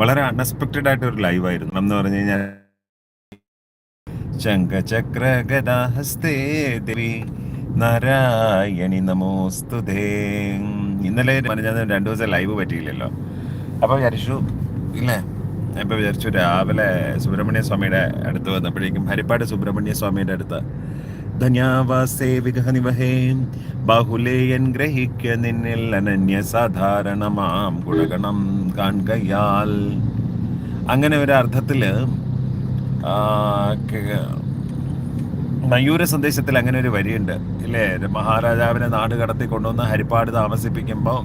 വളരെ അൺഎക്സ്പെക്റ്റഡ് ആയിട്ട് ഒരു ലൈവ് ആയിരുന്നു. എന്ന് പറഞ്ഞു കഴിഞ്ഞാൽ ശംഖചക്രഗദാഹസ്തേ ദേവി നാരായണി നമോസ്തുതേ. ഇന്നലെ ഞാൻ രണ്ടു ദിവസം ലൈവ് പറ്റിയില്ലല്ലോ. അപ്പൊ വിചാരിച്ചു ഇല്ലേ? ഇപ്പൊ വിചാരിച്ചു രാവിലെ സുബ്രഹ്മണ്യ സ്വാമിയുടെ അടുത്ത് വന്നപ്പോഴേക്കും ഹരിപ്പാട് സുബ്രഹ്മണ്യ സ്വാമിയുടെ അടുത്ത് വിഗഹനിവഹേ ബാഹുലേയൻ ഗ്രഹിക്ക നിന്നിൽ അനന്യ സാധാരണമാം ഗുണഗണം കാൺകയാൽ അങ്ങനെ ഒരു അർത്ഥത്തിൽ ആ, മയൂര സന്ദേശത്തിൽ അങ്ങനെ ഒരു വരിയുണ്ട്. ഇല്ലേ? മഹാരാജാവിനെ നാട് കടത്തി കൊണ്ടുവന്ന് ഹരിപ്പാട് താമസിപ്പിക്കുമ്പോൾ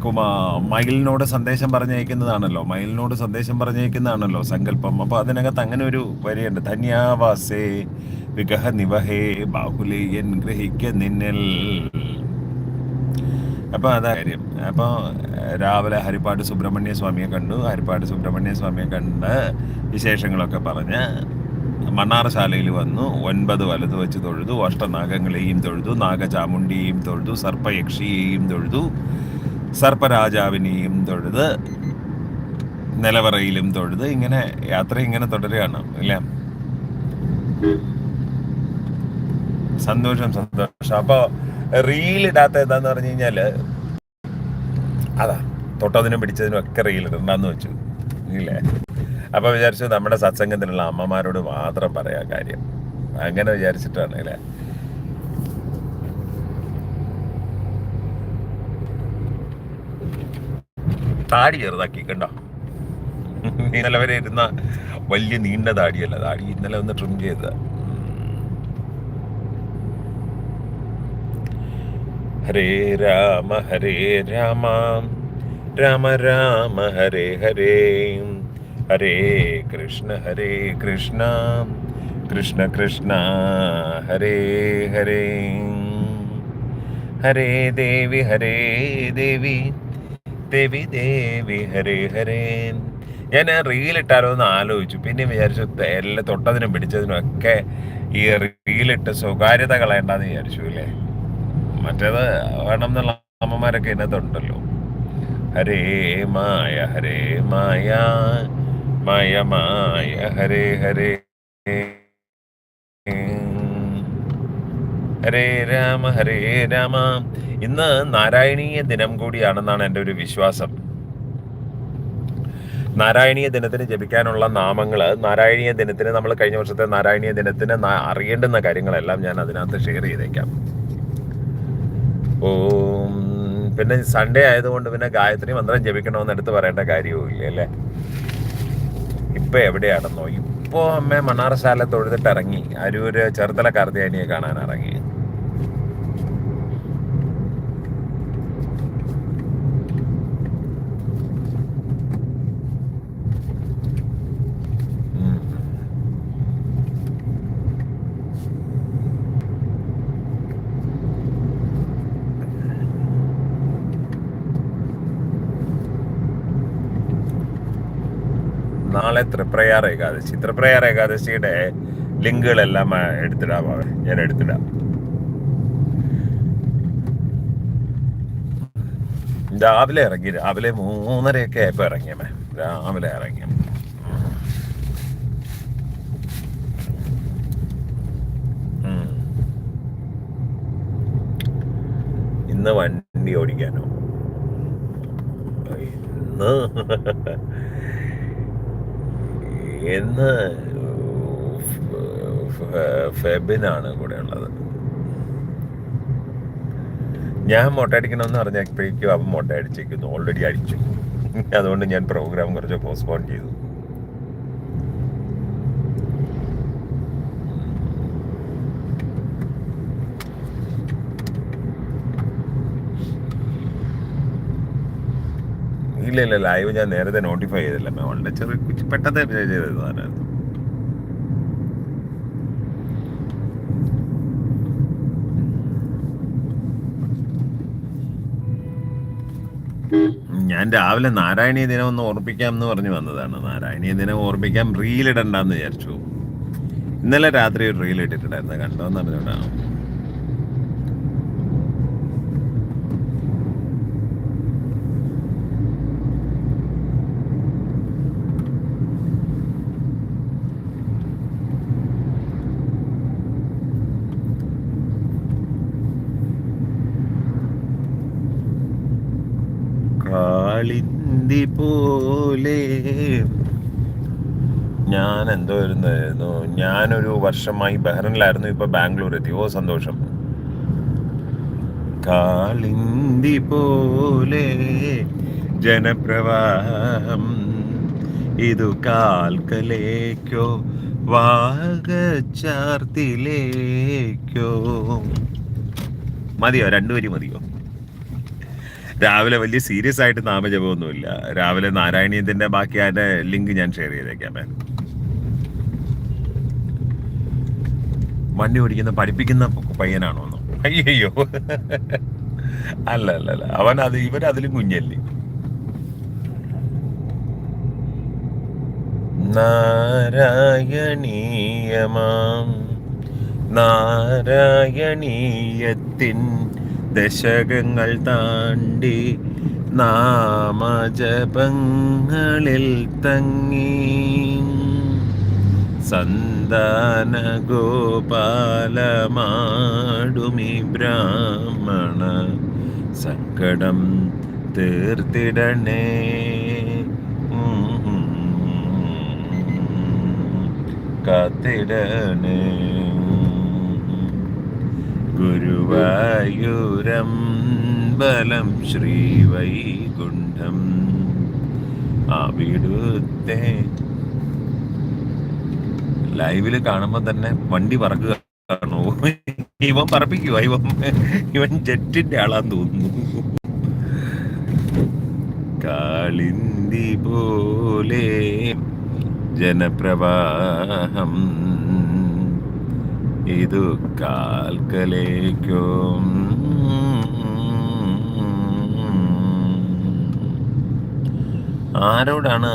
കുമാ മയിലിനോട് സന്ദേശം പറഞ്ഞയക്കുന്നതാണല്ലോ. മയിലിനോട് സന്ദേശം പറഞ്ഞയക്കുന്നതാണല്ലോ സങ്കല്പം. അപ്പോൾ അതിനകത്ത് അങ്ങനെ ഒരു വരിയുണ്ട്. ധന്യാവാസേ വിഗഹ നിവഹേ ബാഹുലേയൻ ഗ്രഹിക്ക നിന്നൽ. അപ്പോൾ അതാ കാര്യം. അപ്പോൾ രാവിലെ ഹരിപ്പാട് സുബ്രഹ്മണ്യ സ്വാമിയെ കണ്ടു. ഹരിപ്പാട് സുബ്രഹ്മണ്യ സ്വാമിയെ കണ്ട് വിശേഷങ്ങളൊക്കെ പറഞ്ഞ് മണ്ണാറശാലയിൽ വന്നു. ഒൻപത് വലത് വെച്ച് തൊഴുതു. അഷ്ടനാഗങ്ങളെയും തൊഴുതു. നാഗചാമുണ്ടിയെയും തൊഴുതു. സർപ്പയക്ഷിയെയും തൊഴുതു. സർപ്പരാജാവിനെയും തൊഴുത്. നിലവറയിലും തൊഴുത്. ഇങ്ങനെ യാത്ര ഇങ്ങനെ തുടരുകയാണ്. ഇല്ലേ സന്തോഷം സന്തോഷം. അപ്പോൾ റീൽ ഇടാത്ത എന്താന്ന് പറഞ്ഞു കഴിഞ്ഞാൽ അതാ തൊട്ടതിനും പിടിച്ചതിനും ഒക്കെ റീൽ ഇടണ്ടെന്ന് വെച്ചു? ഇല്ലേ? അപ്പൊ വിചാരിച്ചു നമ്മുടെ സത്സംഗത്തിലുള്ള അമ്മമാരോട് മാത്രം പറയാ കാര്യം. അങ്ങനെ വിചാരിച്ചിട്ടാണ് അല്ലേ താടി ചെറുതാക്കി കണ്ടോ? ഇന്നലെ വരെ ഇരുന്ന വലിയ നീണ്ട താടിയല്ല താടി ഇന്നലെ ഒന്ന് ട്രിം ചെയ്തതാ. ഹരേ രാമ ഹരേ രാമ. രാമ രാമ ഹരേ ഹരേ. ഹരേ കൃഷ്ണ ഹരേ കൃഷ്ണ. കൃഷ്ണ കൃഷ്ണ ഹരേ ഹരേ. ഹരേ ദേവി ഹരേ ദേവി. ദേവി ദേവി ഹരേ ഹരേ. ഞാൻ റീലിട്ടാലോ എന്ന് ആലോചിച്ചു. പിന്നെ വിചാരിച്ചു എല്ലാം തൊട്ടതിനും പിടിച്ചതിനും ഒക്കെ ഈ റീലിട്ട് സ്വകാര്യത കളയണ്ടെന്ന് വിചാരിച്ചു അല്ലേ? മറ്റേത് വേണം എന്നുള്ള അമ്മമാരൊക്കെ ഇതിനകത്തുണ്ടല്ലോ. ഹരേ മായ ഹരേ മായ മായ മായ ഹരേ ഹരേ ഹരേ രാമ ഹരേ രാമ. ഇന്ന് നാരായണീയ ദിനം കൂടിയാണെന്നാണ് എന്റെ ഒരു വിശ്വാസം. നാരായണീയ ദിനത്തിന് ജപിക്കാനുള്ള നാമങ്ങൾ നാരായണീയ ദിനത്തിന് നമ്മൾ കഴിഞ്ഞ വർഷത്തെ നാരായണീയ ദിനത്തിന് അറിയേണ്ടുന്ന കാര്യങ്ങളെല്ലാം ഞാൻ അതിനകത്ത് ഷെയർ ചെയ്തേക്കാം. ഓം. പിന്നെ സൺഡേ ആയതുകൊണ്ട് പിന്നെ ഗായത്രി മന്ത്രം ജപിക്കണമെന്ന് എടുത്ത് പറയേണ്ട കാര്യവും ഇല്ല അല്ലേ? ഇപ്പൊ എവിടെയാണെന്നോ? ഇപ്പോ അമ്മ മണ്ണാറശാല തൊഴുതിട്ട് ഇറങ്ങി അരൂര് ചെറുതല കാർത്തിയാനിയെ കാണാൻ ഇറങ്ങി നാളെ ത്രിപ്രയാർ ഏകാദശി. ത്രിപ്രയാർ ഏകാദശിയുടെ ലിങ്കുകളെല്ലാം എടുത്തിടാം. ഞാൻ എടുത്തിടാം. രാവിലെ ഇറങ്ങി രാവിലെ മൂന്നരയൊക്കെ ആയപ്പോ ഇറങ്ങിയമേ രാവിലെ ഇറങ്ങി. ഇന്ന് വണ്ടി ഓടിക്കാനോ? ഇന്ന്. ഇന്ന് ഫെ- ഫെബിനാണ് കൂടെ ഉള്ളത്. ഞാൻ മുട്ട അടിക്കണമെന്ന് പറഞ്ഞപ്പോഴേക്കും അവൻ മുട്ട അടിച്ചേക്കുന്നു ഓൾറെഡി അടിച്ചു. അതുകൊണ്ട് ഞാൻ പ്രോഗ്രാം കുറച്ച് പോസ്റ്റ്പോൺ ചെയ്തു. ഇല്ല ലൈവ് ഞാൻ നേരത്തെ നോട്ടിഫൈ ചെയ്തില്ല വളരെ ചെറിയ പെട്ടെന്ന് ചെയ്തത് സാധനമായിരുന്നു ഞാൻ രാവിലെ നാരായണീയ ദിനം ഒന്ന് ഓർമ്മിക്കാം എന്ന് പറഞ്ഞു വന്നതാണ്. നാരായണീയ ദിനം ഓർമ്മിക്കാം റീൽ ഇടണ്ടെന്ന് വിചാരിച്ചു. ഇന്നലെ രാത്രി ഒരു റീൽ ഇട്ടിട്ടുണ്ടായിരുന്നു. കണ്ടോന്ന് അറിഞ്ഞോണ്ടാണ് പോലെ ഞാൻ എന്തോ ഇരുന്നായിരുന്നു. ഞാനൊരു വർഷമായി ബഹ്റിനിലായിരുന്നു. ഇപ്പൊ ബാംഗ്ലൂർ എത്തി ഓ സന്തോഷം. കാളിന്തി പോലെ ജനപ്രവാഹം. ഇതു കാൽക്കലേക്കോ വാഗച്ചാർത്തിലേക്കോ മതിയോ? രണ്ടുപേരും മതിയോ? രാവിലെ വലിയ സീരിയസ് ആയിട്ട് നാമജപമൊന്നുമില്ല. രാവിലെ നാരായണീയത്തിന്റെ ബാക്കി അതിന്റെ ലിങ്ക് ഞാൻ ഷെയർ ചെയ്തേക്കാം വണ്ടി ഓടിക്കുന്ന പഠിപ്പിക്കുന്ന പയ്യനാണോ അയ്യോ അല്ല അല്ല അല്ല അവൻ അത് ഇവൻ അതിലും കുഞ്ഞല്ലേ. നാരായണീയമാം. നാരായണീയത്തിൻ ദശകങ്ങൾ താണ്ടി നാമജപങ്ങളിൽ തങ്ങി സന്താന ഗോപാലമാടുമി ബ്രാഹ്മണ സങ്കടം തീർത്തിടണേ കാത്തിടണേ ഗുരുവായൂരം ബലം ശ്രീവൈകുണ്ഠം. അവിടുത്തെ ലൈവിൽ കാണുമ്പോ തന്നെ വണ്ടി പറക്കുക ഇവൻ പറപ്പിക്കുക ഇവൻ ഇവൻ ജെറ്റിന്റെ ആളാന്ന് തോന്നുന്നു. കാളിന്തി പോലെ ജനപ്രവാഹം ഇതു കാൽക്കലേക്കും. ആരോടാണ്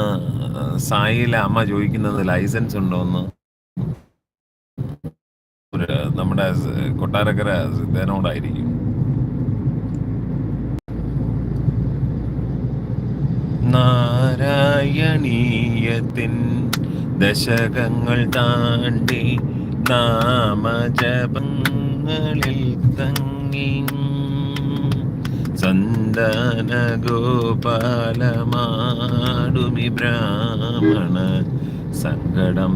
സായിയിലെ അമ്മ ചോദിക്കുന്നത്? ലൈസൻസ് ഉണ്ടോന്ന്? നമ്മുടെ കൊട്ടാരക്കര സിദ്ധേനോടായിരിക്കും. നാരായണീയത്തിൻ ദശകങ്ങൾ താണ്ടി നാമജപങ്ങളിൽ തങ്ങി. സന്താന ഗോപാലമാടുമി ബ്രാഹ്മണ സങ്കടം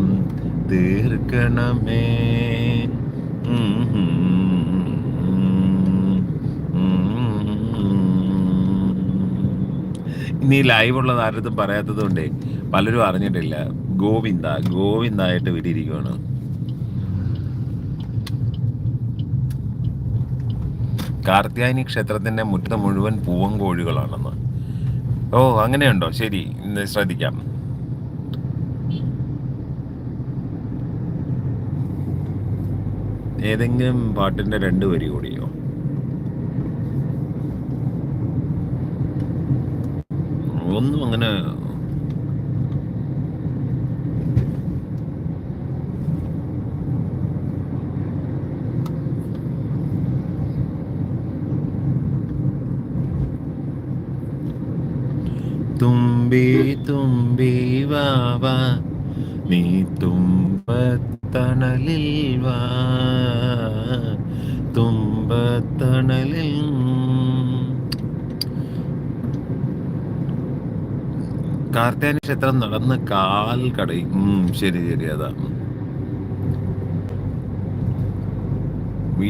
തീർക്കണമേ. ഇനി ലൈവ് ആരത്തും പറയാത്തത് കൊണ്ടേ പലരും അറിഞ്ഞിട്ടില്ല. ഗോവിന്ദ ഗോവിന്ദായിട്ട് വിട്ടിരിക്കുകയാണ് കാർത്യായനി ക്ഷേത്രത്തിന്റെ മുറ്റത്ത് മുഴുവൻ പൂവൻ കോഴികളാണെന്ന്. ഓ അങ്ങനെയുണ്ടോ? ശരി ഇന്ന് ശ്രദ്ധിക്കാം. ഏതെങ്കിലും പാട്ടിന്റെ രണ്ട് വരി കൂടിയോ? ഒന്നും അങ്ങനെ തുമ്പി തുമ്പി വാവ നീ തുമ്പത്തണലിൽ വാ. തുമ്പത്തണലിൽ. കാർത്തിയാനി ക്ഷേത്രം നടന്ന് കാൽ കടയും. ശരി ശരി അതാ.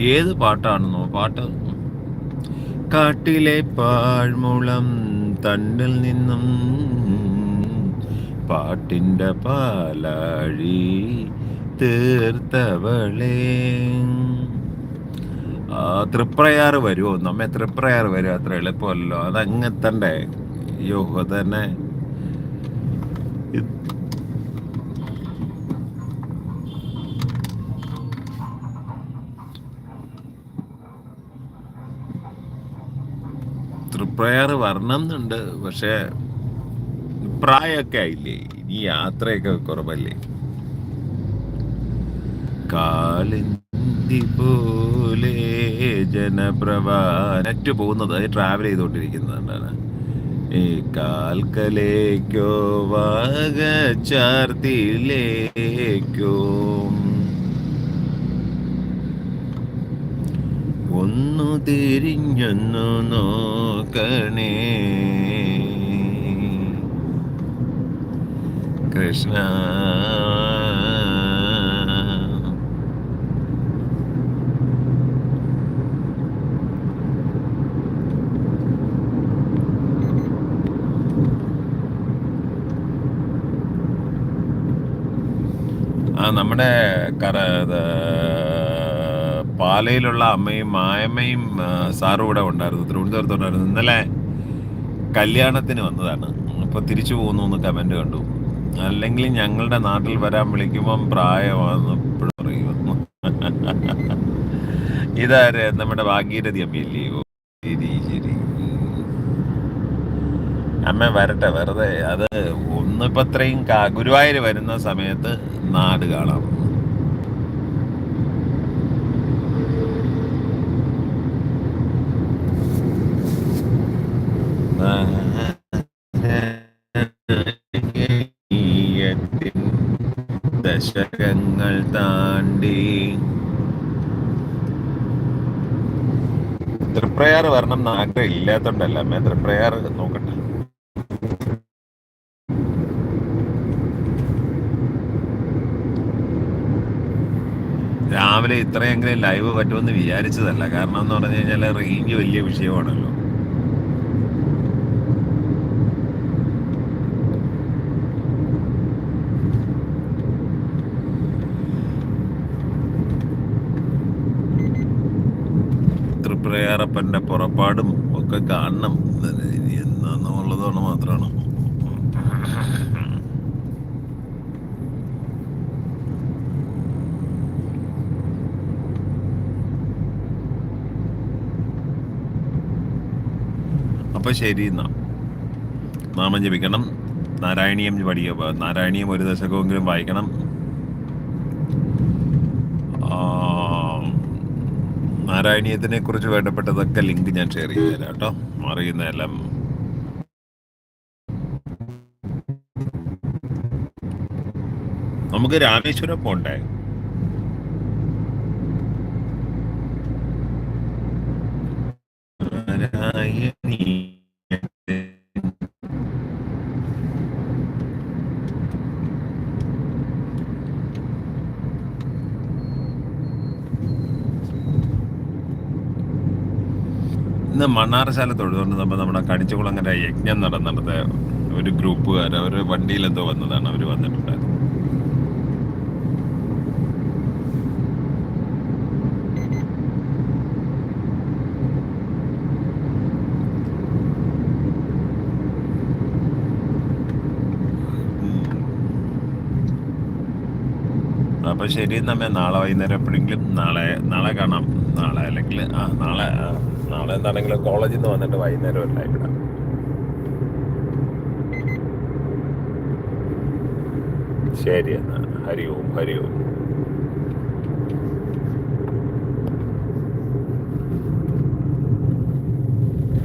ഏത് പാട്ടാണെന്നോ പാട്ട്? കാട്ടിലെ പാഴ്മുളം തണ്ടിൽ നിന്നും പാട്ടിന്റെ പാലാഴി തീർത്തവളേ. ആ തൃപ്രയാറ് വരുമോ നമ്മെ തൃപ്രയാറ് വരും. അത്ര എളുപ്പമല്ലോ. അതങ്ങത്തണ്ടേ യോഗ തൃപ്രയാറ് വരണം എന്നുണ്ട്. പക്ഷെ പ്രായമൊക്കെ ആയില്ലേ? ഇനി യാത്രയൊക്കെ കുറവല്ലേ? കാളിന്തി പോലെ ജനപ്രവാ നെറ്റ് പോകുന്നത് ട്രാവൽ ചെയ്തുകൊണ്ടിരിക്കുന്നതാണ് ഈ കാൽക്കലേക്കോ വാഗച്ചാർത്തിയിലേക്കോ ഒന്നു തിരിഞ്ഞൊന്നു നോക്കണേ. കൃഷ്ണ. നമ്മുടെ കറ പാലയിലുള്ള അമ്മയും മായമ്മയും സാറും ഇവിടെ ഉണ്ടായിരുന്നു തിരുവനന്തപുരത്ത് ഉണ്ടായിരുന്നു. ഇന്നലെ കല്യാണത്തിന് വന്നതാണ്. അപ്പോൾ തിരിച്ചു പോകുന്നു എന്ന് കമന്റ് കണ്ടു. അല്ലെങ്കിൽ ഞങ്ങളുടെ നാട്ടിൽ വരാൻ വിളിക്കുമ്പം പ്രായമാണെന്ന് ഇപ്പോഴും അറിയുന്നു ഇതാര്? നമ്മുടെ ഭാഗീരഥി അമ്മയില്ലേ ഓ, ശരി ശരി. അമ്മ വരട്ടെ വെറുതെ. അത് ഒന്നിപ്പത്രയും ഗുരുവായൂർ വരുന്ന സമയത്ത് നാട് കാണാം. താണ്ടി തൃപ്രയാർ വരണം എന്ന് ആഗ്രഹം ഇല്ലാത്തോണ്ടല്ല അമ്മ. തൃപ്രയാർ നോക്കട്ടെ. രാവിലെ ഇത്രയെങ്കിലും ലൈവ് പറ്റുമെന്ന് വിചാരിച്ചതല്ല. കാരണം എന്ന് പറഞ്ഞു കഴിഞ്ഞാൽ റേഞ്ച് വലിയ വിഷയമാണല്ലോ. തൃപ്രയാറപ്പന്റെ പുറപ്പാടും ഒക്കെ കാണണം. ഇനി എന്നാന്നുള്ളതാണ് മാത്രമാണ്. അപ്പൊ ശരി എന്നാ. നാമം ജപിക്കണം. നാരായണീയം പഠിക്കുക നാരായണീയം ഒരു ദശകമെങ്കിലും വായിക്കണം ആ, നാരായണീയത്തിനെ കുറിച്ച് വേണ്ടപ്പെട്ടതൊക്കെ ലിങ്ക് ഞാൻ ഷെയർ ചെയ്തു തരാം കേട്ടോ. അറിയുന്നതെല്ലാം നമുക്ക് രാമേശ്വരം പോണ്ടേ? ഇന്ന് മണ്ണാറശാല തൊഴുതുകൊണ്ട് നമ്മൾ നമ്മുടെ കടിച്ചുകുളങ്ങര യജ്ഞം നടന്നിടത്ത് ഒരു ഗ്രൂപ്പുകാർ അവർ വണ്ടിയിലെന്തോ വന്നതാണ് അവർ വന്നിട്ടുണ്ടായത്. അപ്പൊ ശരി നമ്മെ നാളെ വൈകുന്നേരം എപ്പോഴെങ്കിലും നാളെ നാളെ കാണാം. നാളെ അല്ലെങ്കിൽ ആ നാളെ നാളെ എന്താണെങ്കിലും കോളേജിൽ നിന്ന് വന്നിട്ട് വൈകുന്നേരം അല്ല ഇവിടെ ശരി എന്നാ. ഹരി ഓം ഹരി ഓം.